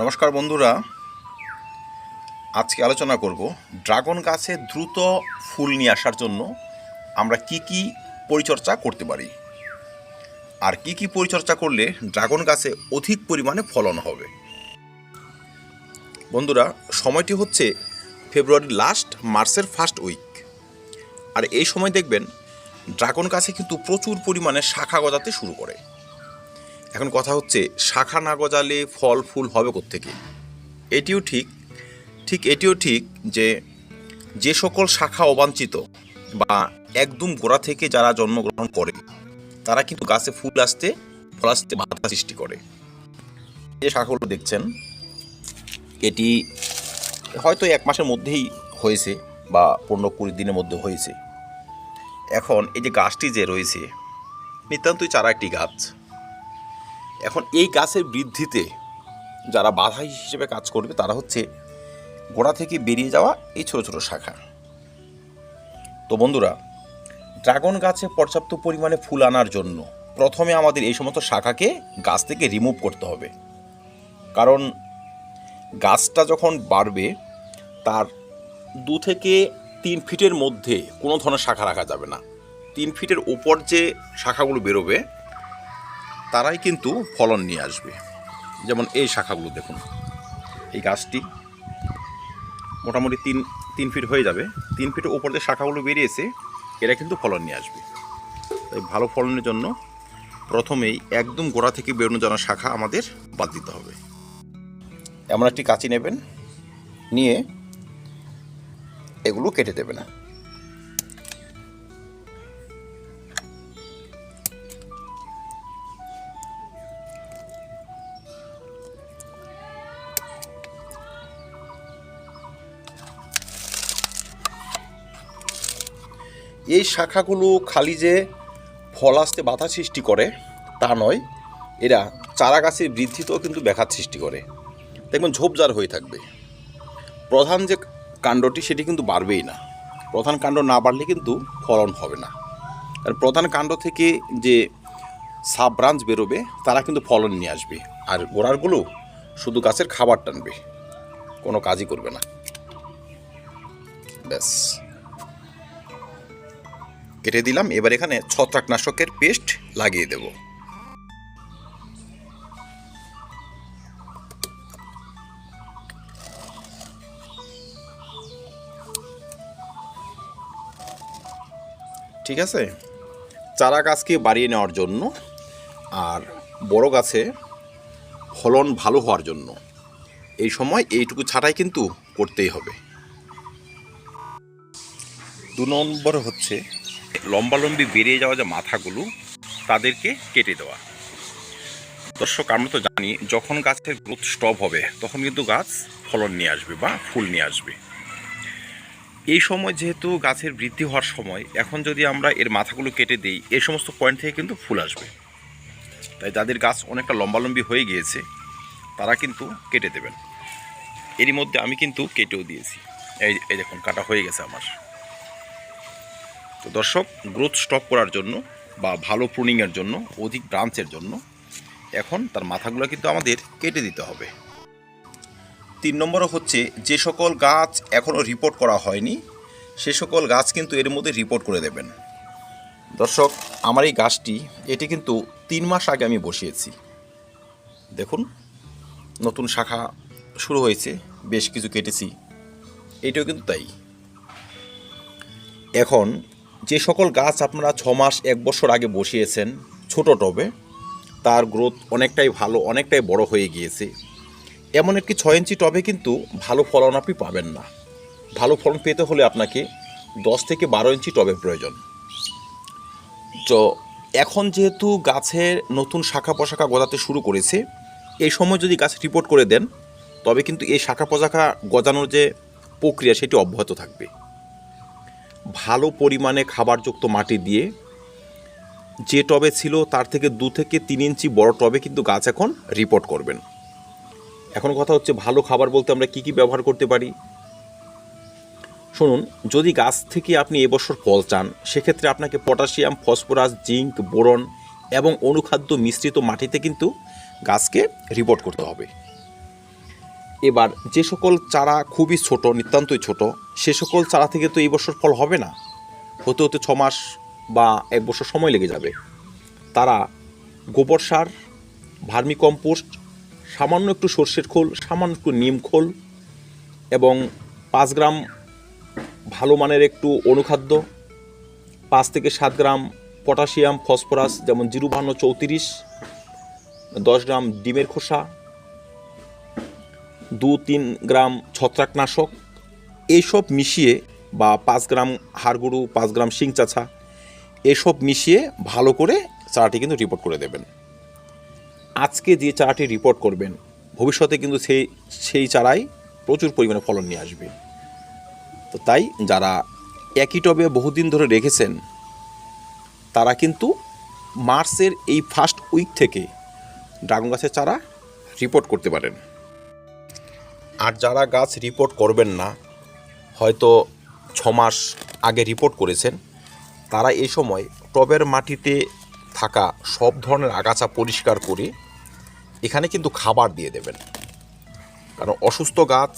নমস্কার বন্ধুরা। আজকে আলোচনা করব ড্রাগন গাছে দ্রুত ফুল নিয়ে আসার জন্য আমরা কি কি পরিচর্যা করতে পারি। আর কি কি পরিচর্যা করলে ড্রাগন গাছে অধিক পরিমাণে ফলন হবে। বন্ধুরা, সময়টি হচ্ছে ফেব্রুয়ারির লাস্ট, মার্চের ফার্স্ট উইক। আর এই সময় দেখবেন ড্রাগন গাছে কিন্তু প্রচুর পরিমাণে শাখা গজাতে শুরু করে। এখন কথা হচ্ছে, শাখা না গজালে ফল ফুল হবে কোত্থেকে? এটিও ঠিক ঠিক এটিও ঠিক যে যে সকল শাখা অবাঞ্ছিত বা একদম গোড়া থেকে যারা জন্মগ্রহণ করে, তারা কিন্তু গাছে ফুল আসতে, ফল আসতে বাধা সৃষ্টি করে। যে শাখাগুলো দেখছেন, এটি হয়তো এক মাসের মধ্যেই হয়েছে বা পনেরো কুড়ি দিনের মধ্যে হয়েছে। এখন এই যে গাছটি যে রয়েছে, নিতান্তই চারা একটি গাছ। এখন এই গাছের বৃদ্ধিতে যারা বাধা হিসেবে কাজ করবে, তারা হচ্ছে গোড়া থেকে বেরিয়ে যাওয়া এই ছোট ছোট শাখা। তো বন্ধুরা, ড্রাগন গাছে পর্যাপ্ত পরিমাণে ফুল আনার জন্য প্রথমে আমাদের এই সমস্ত শাখাকে গাছ থেকে রিমুভ করতে হবে। কারণ গাছটা যখন বাড়বে, তার দু থেকে তিন ফিটের মধ্যে কোনো ধরনের শাখা রাখা যাবে না। তিন ফিটের ওপর যে শাখাগুলো বেরোবে তারাই কিন্তু ফলন নিয়ে আসবে। যেমন এই শাখাগুলো দেখুন। এই গাছটি মোটামুটি তিন তিন ফিট হয়ে যাবে। তিন ফিটের ওপর দিয়ে শাখাগুলো বেরিয়েছে এরা কিন্তু ফলন নিয়ে আসবে। তাই ভালো ফলনের জন্য প্রথমেই একদম গোড়া থেকে বেরোনো জানা শাখা আমাদের বাদ দিতে হবে। এমন একটি কাঁচি নেবেন, নিয়ে এগুলো কেটে দেবেন। এই শাখাগুলো খালি যে ফল আসতে বাধা সৃষ্টি করে, তা নয়, এরা চারা গাছের বৃদ্ধিতেও কিন্তু ব্যাঘাত সৃষ্টি করে। দেখবেন ঝোপঝাড় হয়ে থাকবে। প্রধান যে কাণ্ডটি সেটি কিন্তু বাড়বেই না। প্রধান কাণ্ড না বাড়লে কিন্তু ফলন হবে না। আর প্রধান কাণ্ড থেকে যে সাব ব্রাঞ্চ বেরোবে, তারা কিন্তু ফলন নিয়ে আসবে। আর গোড়ারগুলো শুধু গাছের খাবার টানবে। কোনো কাজই করবে না। ব্যাস। কেটে দিলাম, এবার এখানে ছত্রাকনাশকের পেস্ট লাগিয়ে দেব। ঠিক আছে? চারা গাছকে বাড়িয়ে নেওয়ার জন্য আর বড় গাছে ফলন ভালো হওয়ার জন্য। এই সময় এইটুকু ছাড়াই কিন্তু করতেই হবে। দু নম্বর হচ্ছে লম্বালম্বি বেরিয়ে যাওয়া যে মাথাগুলো, তাদেরকে কেটে দেওয়া। দর্শক, আমরা তো জানি যখন গাছের গ্রোথ স্টপ হবে, তখন কিন্তু গাছ ফলন নিয়ে আসবে বা ফুল নিয়ে আসবে। এই সময় যেহেতু গাছের বৃদ্ধি হওয়ার সময়, এখন যদি আমরা এর মাথাগুলো কেটে দিই এই সমস্ত পয়েন্ট থেকে কিন্তু ফুল আসবে। তাই যাদের গাছ অনেকটা লম্বালম্বি হয়ে গিয়েছে, তারা কিন্তু কেটে দেবেন। এরই মধ্যে আমি কিন্তু কেটেও দিয়েছি। এই এই দেখুন, কাটা হয়ে গেছে আমার। তো দর্শক গ্রোথ স্টপ করার জন্য বা ভালো প্রুনিংয়ের জন্য, অধিক ব্রাঞ্চের জন্য এখন তার মাথাগুলো কিন্তু আমাদের কেটে দিতে হবে। তিন নম্বরও হচ্ছে, যে সকল গাছ এখনও রিপোর্ট করা হয়নি, সে সকল গাছ কিন্তু এর মধ্যে রিপোর্ট করে দেবেন। দর্শক, আমার এই গাছটি, এটি কিন্তু তিন মাস আগে আমি বসিয়েছি। দেখুন, নতুন শাখা শুরু হয়েছে, বেশ কিছু কেটেছি। এটাও কিন্তু তাই। এখন যে সকল গাছ আপনারা ছ মাস, এক বছর আগে বসিয়েছেন ছোট টবে, তার গ্রোথ অনেকটাই ভালো, অনেকটাই বড় হয়ে গিয়েছে। এমন একটি ছয় ইঞ্চি টবে কিন্তু ভালো ফলন আপনি পাবেন না। ভালো ফলন পেতে হলে আপনাকে দশ থেকে বারো ইঞ্চি টবের প্রয়োজন। তো এখন যেহেতু গাছের নতুন শাখা পোশাখা গজাতে শুরু করেছে, এই সময় যদি গাছ রিপোর্ট করে দেন, তবে কিন্তু এই শাখা পোশাখা গজানোর যে প্রক্রিয়া, সেটি অব্যাহত থাকবে। ভালো পরিমাণে খাবারযুক্ত মাটি দিয়ে, যে টবে ছিল তার থেকে দু থেকে তিন ইঞ্চি বড় টবে কিন্তু গাছ এখন রিপোর্ট করবেন। এখন কথা হচ্ছে ভালো খাবার বলতে আমরা কি কি ব্যবহার করতে পারি? শুনুন, যদি গাছ থেকে আপনি এবছর ফল চান, সেক্ষেত্রে আপনাকে পটাশিয়াম, ফসফরাস, জিঙ্ক, বোরন এবং অনুখাদ্য মিশ্রিত মাটিতে কিন্তু গাছকে রিপোর্ট করতে হবে। এবার যে সকল চারা খুবই ছোট, নিতান্তই ছোট, সে সকল চারা থেকে তো এই বছর ফল হবে না। হতে হতে ছ মাস বা এক বছর সময় লেগে যাবে। তারা গোবর সার, ভার্মি কম্পোস্ট, সামান্য একটু সর্ষের খোল, সামান্য একটু নিম খোল এবং পাঁচ গ্রাম ভালো মানের একটু অনুখাদ্য, পাঁচ থেকে সাত গ্রাম পটাশিয়াম, ফসফরাস, যেমন জিরো বাহান্ন চৌত্রিশ, দশ গ্রাম ডিমের খোসা দু তিন গ্রাম ছত্রাকনাশক এইসব মিশিয়ে বা পাঁচ গ্রাম হাড়গুড়ু, পাঁচ গ্রাম শিং চাছা, এসব মিশিয়ে ভালো করে চারাটি কিন্তু রিপোর্ট করে দেবেন। আজকে যে চারাটি রিপোর্ট করবেন, ভবিষ্যতে কিন্তু সেই সেই চারাই প্রচুর পরিমাণে ফলন নিয়ে আসবে। তো তাই যারা একই টবে বহুদিন ধরে রেখেছেন, তারা কিন্তু মার্চের এই ফার্স্ট উইক থেকে ড্রাগন গাছের চারা রিপোর্ট করতে পারেন। আর যারা গাছ রিপোর্ট করবেন না, হয়তো ছ মাস আগে রিপোর্ট করেছেন, তারা এই সময় টবের মাটিতে থাকা সব ধরনের আগাছা পরিষ্কার করে এখানে কিন্তু খাবার দিয়ে দেবেন। কারণ অসুস্থ গাছ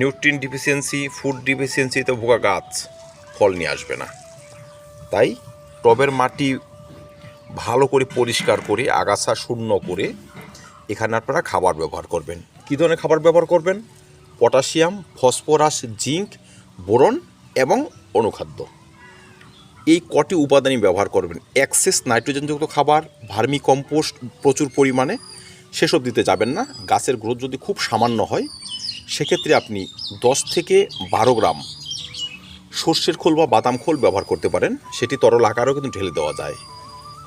নিউট্রিন ডিফিসিয়েন্সি ফুড ডিফিসিয়েন্সিতে ভোগা গাছ ফল নিয়ে আসবে না। তাই টবের মাটি ভালো করে পরিষ্কার করে, আগাছা শূন্য করে, এখানে আপনারা খাবার ব্যবহার করবেন। কী ধরনের খাবার ব্যবহার করবেন? পটাশিয়াম, ফসফরাস, জিঙ্ক, বোরন এবং অনুখাদ্য। এই কটি উপাদানই ব্যবহার করবেন। অ্যাক্সেস নাইট্রোজেনযুক্ত খাবার ভার্মি কম্পোস্ট প্রচুর পরিমাণে। সেসব দিতে যাবেন না। গাছের গ্রোথ যদি খুব সামান্য হয়, সেক্ষেত্রে আপনি দশ থেকে বারো গ্রাম সর্ষের খোল বা বাদাম খোল ব্যবহার করতে পারেন। সেটি তরল আকারও কিন্তু ঢেলে দেওয়া যায়।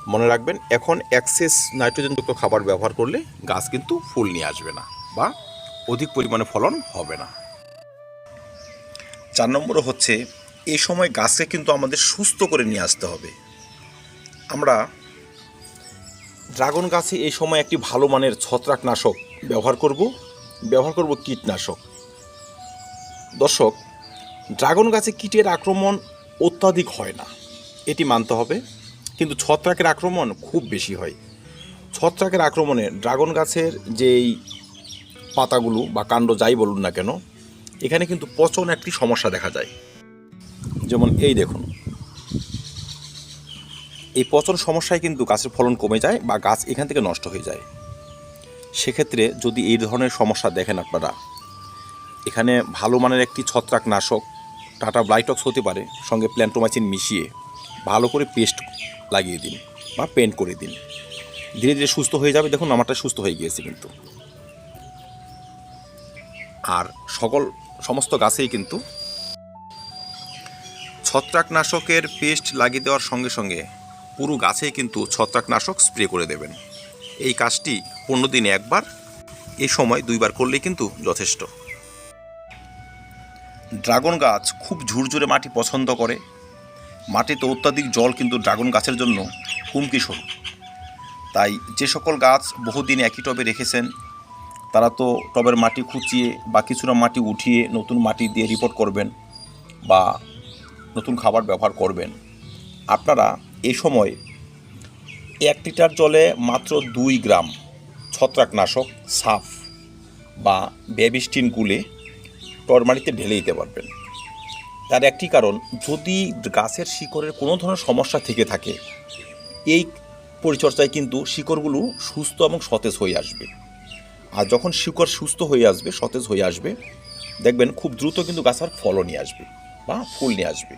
মনে রাখবেন, এখন অ্যাক্সেস নাইট্রোজেনযুক্ত খাবার ব্যবহার করলে গাছ কিন্তু ফুল নিয়ে আসবে না। বা অধিক পরিমাণে ফলন হবে না। চার নম্বর হচ্ছে এই সময় গাছকে কিন্তু আমাদের সুস্থ করে নিয়ে আসতে হবে। আমরা ড্রাগন গাছে এই সময় একটি ভালো মানের ছত্রাকনাশক ব্যবহার করব। ব্যবহার করব কীটনাশক। দর্শক, ড্রাগন গাছে কীটের আক্রমণ অত্যাধিক হয় না। এটি মানতে হবে, কিন্তু ছত্রাকের আক্রমণ খুব বেশি হয়। ছত্রাকের আক্রমণে ড্রাগন গাছের যেই পাতাগুলো বা কাণ্ড যাই বলুন না কেন, এখানে কিন্তু পচন একটি সমস্যা দেখা যায়। যেমন এই দেখুন। এই পচন সমস্যায় কিন্তু গাছের ফলন কমে যায় বা গাছ এখান থেকে নষ্ট হয়ে যায়। সেক্ষেত্রে যদি এই ধরনের সমস্যা দেখেন আপনারা, এখানে ভালো মানের একটি ছত্রাকনাশক, টাটা ব্লাইটক্স হতে পারে, সঙ্গে প্ল্যান্টোমাইসিন মিশিয়ে ভালো করে পেস্ট লাগিয়ে দিন বা পেন্ট করে দিন। ধীরে ধীরে সুস্থ হয়ে যাবে। দেখুন, আমারটা সুস্থ হয়ে গিয়েছে কিন্তু। আর সকল সমস্ত গাছেই কিন্তু ছত্রাকনাশকের পেস্ট লাগিয়ে দেওয়ার সঙ্গে সঙ্গে পুরো গাছেই কিন্তু ছত্রাকনাশক স্প্রে করে দেবেন। এই কাজটি পনেরো দিনে একবার এই সময় দুইবার করলেই কিন্তু যথেষ্ট। ড্রাগন গাছ খুব ঝুরঝুরে মাটি পছন্দ করে। মাটিতে অত্যাধিক জল কিন্তু ড্রাগন গাছের জন্য হুমকি স্বরূপ। তাই যে সকল গাছ বহুদিন একই টবে রেখেছেন তারা তো টবের মাটি খুঁচিয়ে বা কিছুটা মাটি উঠিয়ে নতুন মাটি দিয়ে রিপোর্ট করবেন বা নতুন খাবার ব্যবহার করবেন। আপনারা এই সময় এক লিটার জলে মাত্র দুই গ্রাম ছত্রাকনাশক, সাফ বা বেবিস্টিন গুলে টরমারিতে ঢেলে দিতে পারবেন। তার একটি কারণ, যদি গাছের শিকড়ের কোনো ধরনের সমস্যা থেকে থাকে, এই পরিচর্যায় কিন্তু শিকড়গুলো সুস্থ এবং সতেজ হয়ে আসবে। আর যখন শিকড় সুস্থ হয়ে আসবে, সতেজ হয়ে আসবে, দেখবেন খুব দ্রুত কিন্তু গাছ আর ফলও নিয়ে আসবে বা ফুল নিয়ে আসবে।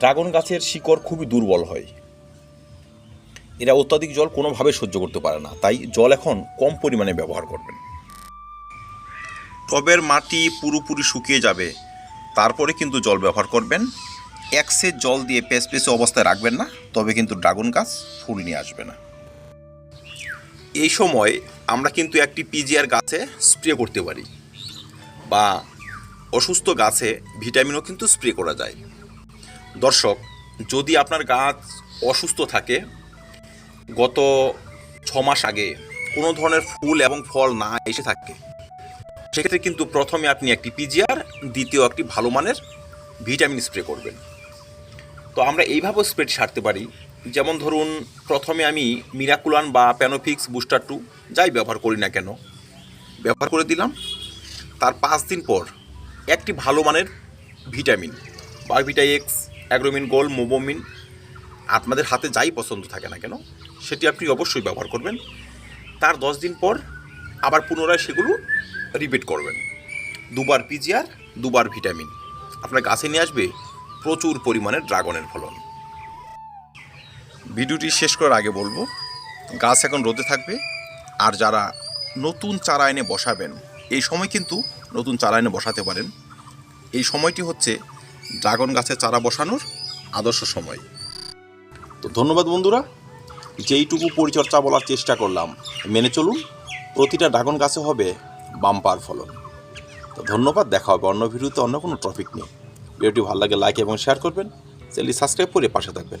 ড্রাগন গাছের শিকড় খুবই দুর্বল হয়। এরা অত্যাধিক জল কোনোভাবে সহ্য করতে পারে না, তাই জল এখন কম পরিমাণে ব্যবহার করবেন। টবের মাটি পুরোপুরি শুকিয়ে যাবে, তারপরে কিন্তু জল ব্যবহার করবেন। এক সেট জল দিয়ে পেস পেসে অবস্থায় রাখবেন না, তবে কিন্তু ড্রাগন গাছ ফুল নিয়ে আসবে না। এই সময় আমরা কিন্তু একটি পিজিআর গাছে স্প্রে করতে পারি বা অসুস্থ গাছে ভিটামিনও কিন্তু স্প্রে করা যায়। দর্শক, যদি আপনার গাছ অসুস্থ থাকে, গত ছ মাস আগে কোনো ধরনের ফুল এবং ফল না এসে থাকে, সেক্ষেত্রে কিন্তু প্রথমে আপনি একটি পিজিআর, দ্বিতীয় একটি ভালো মানের ভিটামিন স্প্রে করবেন। তো আমরা এইভাবেও স্প্রেড সারতে পারি। যেমন ধরুন, প্রথমে আমি মিরাকুলান বা প্যানোফিক্স বুস্টার টু যাই ব্যবহার করি না কেন, ব্যবহার করে দিলাম। তার পাঁচ দিন পর একটি ভালো মানের ভিটামিন বারভিটা এক্স, অ্যাগ্রোমিন গোল্ড মোবোমিন আপনাদের হাতে যাই পছন্দ থাকে না কেন, সেটি আপনি অবশ্যই ব্যবহার করবেন। তার দশ দিন পর আবার পুনরায় সেগুলো রিপিট করবেন। দুবার পিজিআর, দুবার ভিটামিন। আপনার গাছে নিয়ে আসবে প্রচুর পরিমাণে ড্রাগনের ফলন। ভিডিওটি শেষ করার আগে বলব, গাছ এখন রোদে থাকবে। আর যারা নতুন চারা এনে বসাবেন, এই সময় কিন্তু নতুন চারা এনে বসাতে পারেন। এই সময়টি হচ্ছে ড্রাগন গাছের চারা বসানোর আদর্শ সময়। তো ধন্যবাদ বন্ধুরা, যেইটুকু পরিচর্যা বলার চেষ্টা করলাম, মেনে চলুন, প্রতিটা ড্রাগন গাছে হবে বাম্পার ফলন। তো ধন্যবাদ, দেখা হবে অন্য ভিডিওতে অন্য কোনো টপিক নিয়ে। ভিডিওটি ভালো লাগে, লাইক এবং শেয়ার করবেন, চ্যানেলটি সাবস্ক্রাইব করে পাশে থাকবেন।